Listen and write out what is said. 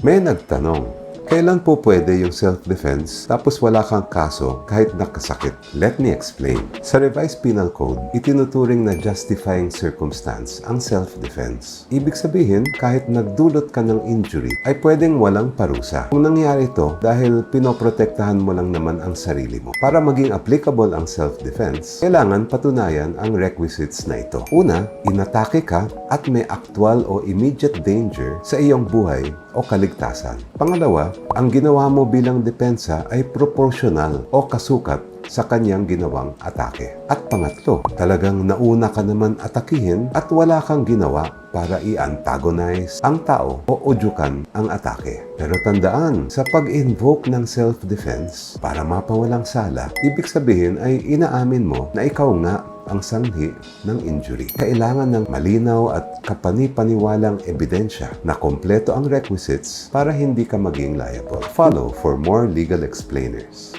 May nagtanong, kailan po pwede yung self-defense tapos wala kang kaso kahit nakasakit? Let me explain. Sa Revised Penal Code, itinuturing na justifying circumstance ang self-defense. Ibig sabihin, kahit nagdulot ka ng injury, ay pwedeng walang parusa. Kung nangyari ito dahil pinoprotektahan mo lang naman ang sarili mo. Para maging applicable ang self-defense, kailangan patunayan ang requisites na ito. Una, inatake ka at may actual o immediate danger sa iyong buhay o kaligtasan. Pangalawa, ang ginawa mo bilang depensa ay proportional o kasukat sa kanyang ginawang atake. At pangatlo, talagang nauna ka naman atakihin at wala kang ginawa para i-antagonize ang tao o udyukan ang atake. Pero tandaan, sa pag-invoke ng self-defense para mapawalang sala, ibig sabihin ay inaamin mo na ikaw nga ang sanhi ng injury. Kailangan ng malinaw at kapani-paniwalang ebidensya na kompleto ang requisites para hindi ka maging liable. Follow for more legal explainers.